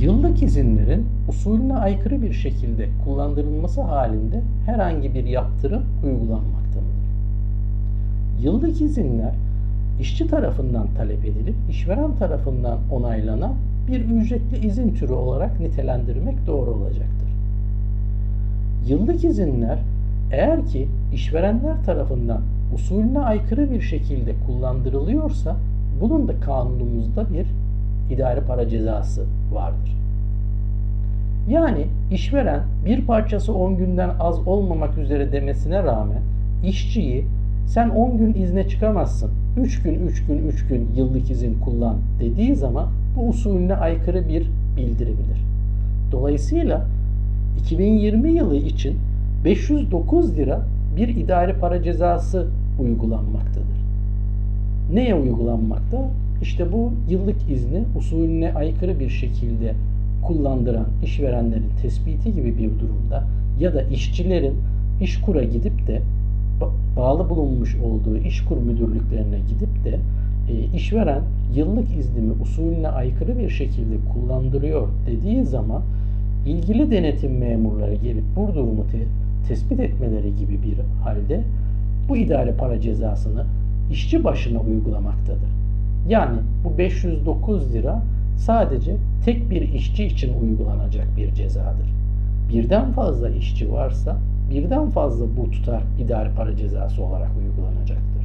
Yıllık izinlerin usulüne aykırı bir şekilde kullandırılması halinde herhangi bir yaptırım uygulanmaktadır. Yıllık izinler işçi tarafından talep edilip işveren tarafından onaylanan bir ücretli izin türü olarak nitelendirmek doğru olacaktır. Yıllık izinler eğer ki işverenler tarafından usulüne aykırı bir şekilde kullandırılıyorsa bunun da kanunumuzda bir idari para cezası vardır. Yani işveren bir parçası 10 günden az olmamak üzere demesine rağmen işçiyi sen 10 gün izne çıkamazsın. 3 gün 3 gün 3 gün yıllık izin kullan dediği zaman bu usulüne aykırı bir bildirimdir. Dolayısıyla 2020 yılı için 509 lira bir idari para cezası uygulanmaktadır. Neye uygulanmakta? İşte bu yıllık izni usulüne aykırı bir şekilde kullandıran işverenlerin tespiti gibi bir durumda ya da işçilerin işkura gidip de bağlı bulunmuş olduğu işkur müdürlüklerine gidip de e, işveren yıllık iznimi usulüne aykırı bir şekilde kullandırıyor dediği zaman ilgili denetim memurları gelip bu durumu te- tespit etmeleri gibi bir halde bu idare para cezasını işçi başına uygulamaktadır. Yani bu 509 lira sadece tek bir işçi için uygulanacak bir cezadır. Birden fazla işçi varsa birden fazla bu tutar idari para cezası olarak uygulanacaktır.